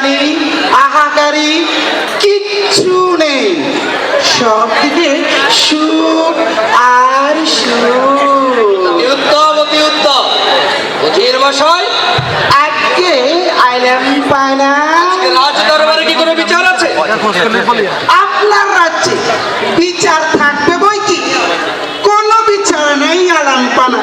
টানাটানি আহাকারি কিচ্ছু নেই। সব দিকে সুখ আর উত্তম অতি উত্তম। মশাই আজকে আইলাম পানা রাজ দরবারে কি কোনো বিচার আছে? আপনার রাজ্যে বিচার থাকবে বই কি? কোনো বিচার নেই আলাম পানা।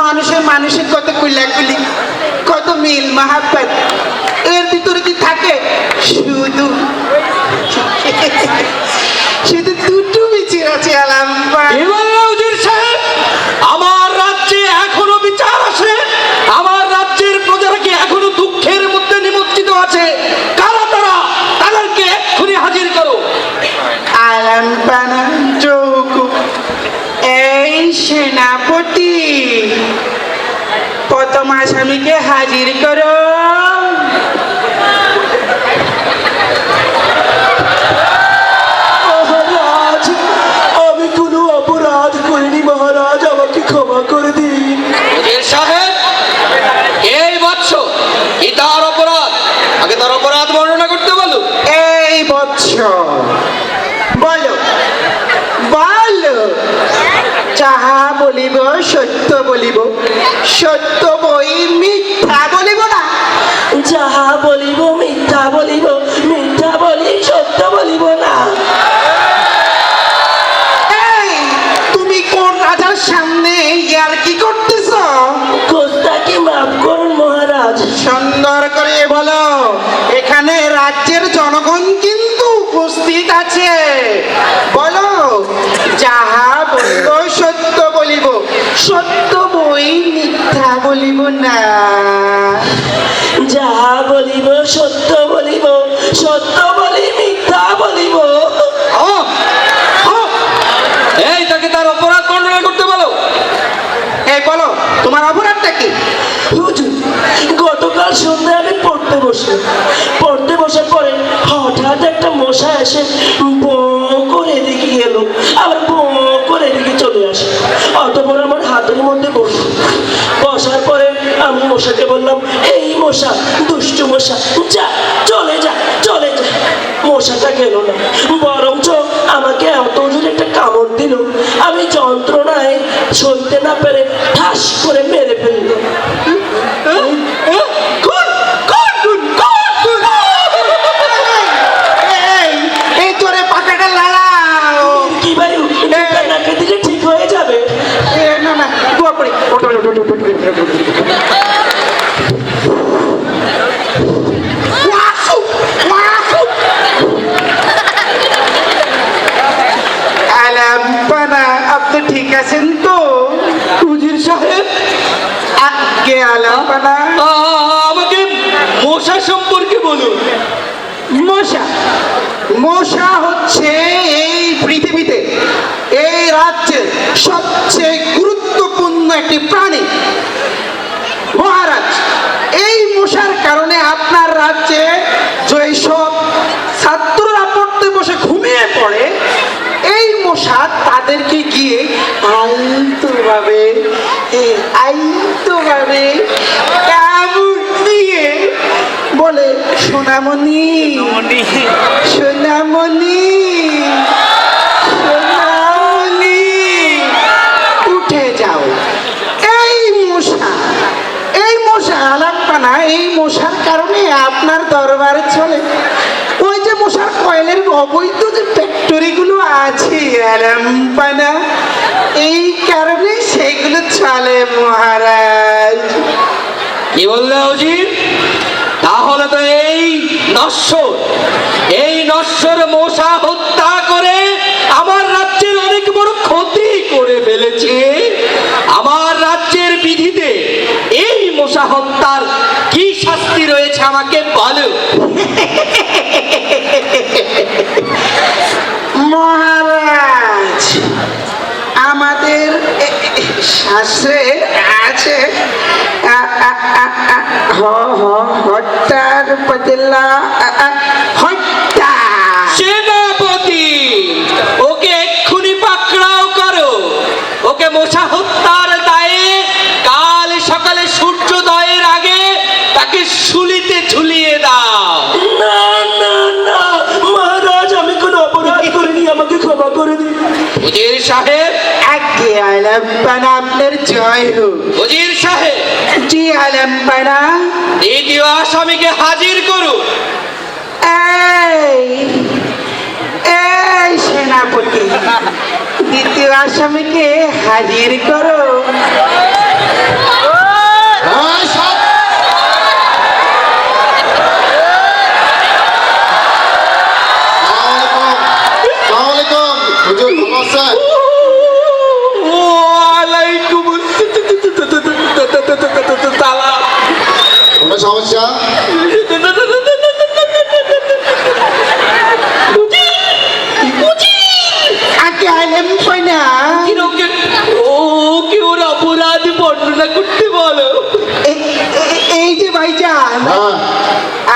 মানুষের মানুষের কত কুলাকুলি কত মিল মাহাব্বত। এর শুধু শুধু দুটো বিচার আছে আলাম পানা এবার উজির সাহেব আমার রাজ্যে এখনও বিচার আছে। আমার রাজ্যের প্রজারা কি এখনও দুঃখের মধ্যে নিমজ্জিত আছে। কারা তারা তাদেরকে এক্ষুনি হাজির করো। এই সেনাপতি প্রথম আসামিকে হাজির করো মহারাজ আমি কোনো অপরাধ করিনি মহারাজ আমাকে ক্ষমা করে দিন উজির সাহেব এই বৎস কি তার অপরাধ আগে তার অপরাধ বর্ণনা করতে বলো এই বৎস বলো বলো যাহা বলিব সত্য বলিব সত্য বলিব না। যাহা বলিব সত্য বলিব সত্য বলি মিথ্যা বলিব। এই তাকে তার অপরাধ বর্ণনা করতে বলো। এই বলো তোমার অপরাধটা কি? হুজুর গতকাল সন্ধ্যায় আমি পড়তে বসলাম। পড়তে বসার দুষ্টু মশা যা চলে যা চলে যা। মশাটা গেল না। বরঞ্চ আমাকে এত জোরে একটা কামড় দিল। আমি যন্ত্রণায় সইতে না পেরে ঠাস করে আমাকে মশা সম্পর্কে বলুন মশা। মশা হচ্ছে এই পৃথিবীতে এই রাজ্যের সবচেয়ে গুরুত্বপূর্ণ একটি প্রাণী মহারাজ এই মশার কারণে আপনার রাজ্যে যেসব ছাত্ররা পড়তে বসে ঘুমিয়ে পড়ে এই মশা তাদেরকে গিয়ে আলতোভাবে আলতোভাবে কামড় দিয়ে বলে সোনামণি। সোনামণি সোনামণি উঠে যাও। এই মশা এই মশা আলাপানা এই মশার কারণে আপনার দরবারে চলে। ওই যে মশার কয়েলের অবৈধ যে আছে এই কারণে সেগুলো চলে মহারাজ। কি বললে তাহলে তো এই নশ্বর এই নশ্বর মশা হত্যা করে আমার রাজ্যের অনেক বড় ক্ষতি করে ফেলেছে। আমার রাজ্যের বিধিতে এই মশা হত্যার কি শাস্তি রয়েছে আমাকে বলো। মহারাজ আমাদের শাস্ত্রে আছে হত্যার বদলা সেনাপতি ওকে এক্ষুনি পাকড়াও করো। ওকে মশা হত্যার দায়ে কাল সকালে সূর্যোদয়ের আগে তাকে শুলিতে ঝুলিয়ে দাও আগে আলাম্পানা আপনার জয় হোক। উজির সাহেব। জি আলাম্পানা দ্বিতীয় আসামিকে হাজির করুন। এই এই সেনাপতি দ্বিতীয় আসামিকে হাজির করো।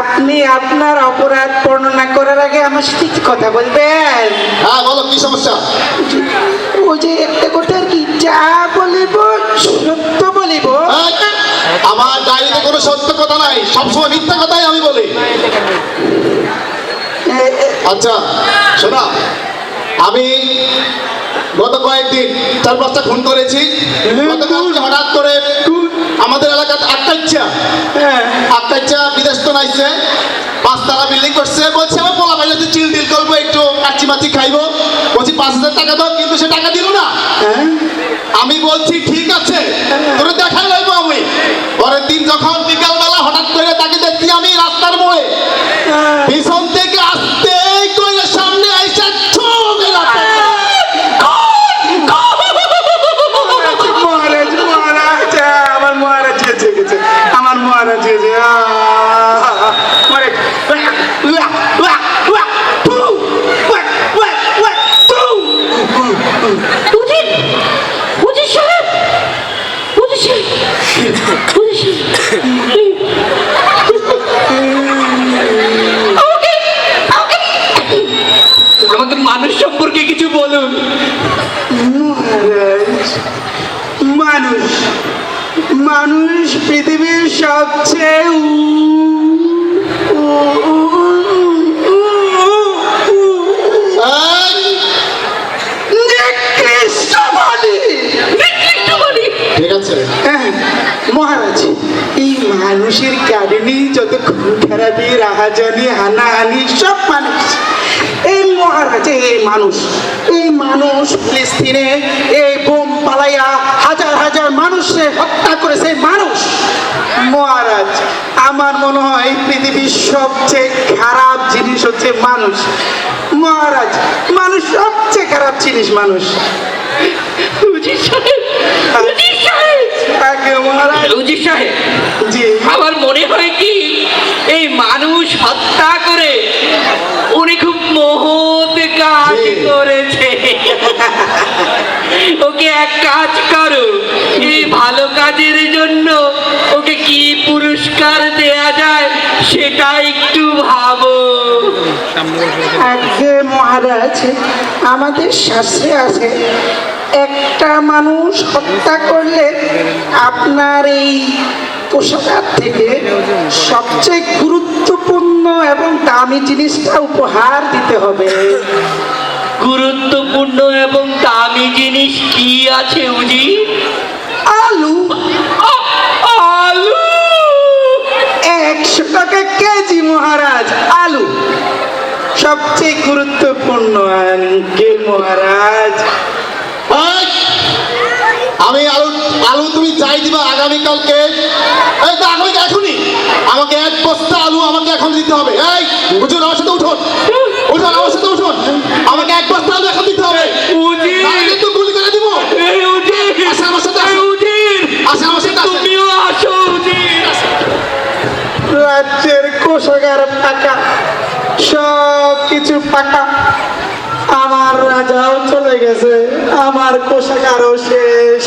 আপনি আপনার অপরাধ বর্ণনা করার আগে আমার সাথে একটু কথা বলবেন। হ্যাঁ বলো কি সমস্যা? ও যে একটা কথা আর কি যা বলিব সত্য বলিব। আমার ডায়েরিতে কোনো সত্য কথা নাই সবসময় মিথ্যা কথাই আমি বলি। আচ্ছা শোনা আমি গত কয়েকদিন চার পাঁচটা খুন করেছি। হঠাৎ করে আমাদের এলাকাতে আটকাইচ্ছা হ্যাঁ। আটকাইচ্ছা বিদেশ তো নাইছে। পাঁচতলা বিল্ডিং করছে। বলছে আমার পোলা পাইলে চিল দিল করব একটু কাচ্চি মাছি খাইবো। বলছি পাঁচ হাজার টাকা দাও কিন্তু সে টাকা দিল না। হ্যাঁ। আমি বলছি ঠিক আছে তোরে দেখাই লাইব আমি। পরের দিন যখন বিকালবেলা হঠাৎ করে তাকে দেখছি আমি রাস্তার মোড়ে। পিছন থেকে আসতে করে সামনে আইসা ছো মেলা মহারাজ মহারাজ আহ, আমার মহারাজ গেছে গেছে আমার মহারাজ গেছে আহ, মহারাজ উয়া, উয়া, উয়া, উয়া, ফু, উয়া, উয়া, উয়া, ফু। উজির উজির সাহেব উজির সাহেব উজির সাহেব আমাকে আমাকে আমাকে মানুষ সম্পর্কে কিছু বলুন মহারাজ মানুষ মানুষ পৃথিবীর সবচেয়ে উ- উ- উ- উ- উ- এই, নিকৃষ্ট বলি নিকৃষ্ট বলি ঠিক আছে হ্যাঁ, মহারাজ এই মানুষের কারণেই যত খুন রাহাজানি হানাহানি সব মানুষ। এই মহারাজ এই মানুষ এই মানুষ ফিলিস্তিনে এই বোম পালাইয়া হাজার হাজার মানুষকে হত্যা করেছে মানুষ। মহারাজ আমার মনে হয় পৃথিবীর সবচেয়ে খারাপ জিনিস হচ্ছে মানুষ। মহারাজ মানুষ সবচেয়ে খারাপ জিনিস মানুষ। সাহেব সাহেব আমার মনে হয় কি এই মানুষ হত্যা করে উনি খুব মহৎ কাজ করেছে। ওকে এক কাজ করো এই ভালো কাজের জন্য ওকে কি পুরস্কার দেয়া যায় সেটা একটু ভাবো। আগে মহারাজ আমাদের শাস্ত্রে আছে একটা মানুষ হত্যা করলে আপনার এই কোষাগার থেকে সবচেয়ে গুরুত্বপূর্ণ এবং দামি জিনিসটা উপহার দিতে হবে। গুরুত্বপূর্ণ এবং দামি জিনিস কি আছে উজি? আলু। আলু! একশো টাকা কেজি সবচেয়ে গুরুত্বপূর্ণ আঙ্কেল মহারাজ। আমি আলু আলু তুমি যাই দিবা আগামীকালকে। এই তো আগামী এখনই। আমাকে এক বস্তা আলু আমাকে এখন দিতে হবে। এই উঠুন আমার সাথে উঠুন। উঠুন আমার সাথে উঠুন। আমাকে এক বস্তা আলু এখন দিতে হবে। কিন্তু গুলি করে দিব। আসেন আমার সাথে এই আসেন। আসেন আমার সাথে তুমিও আসো রাজ্যের কোষাগার ফাঁকা। সব কিছু পাকা। আমার রাজাও চলে গেছে আমার কোষাকারও শেষ।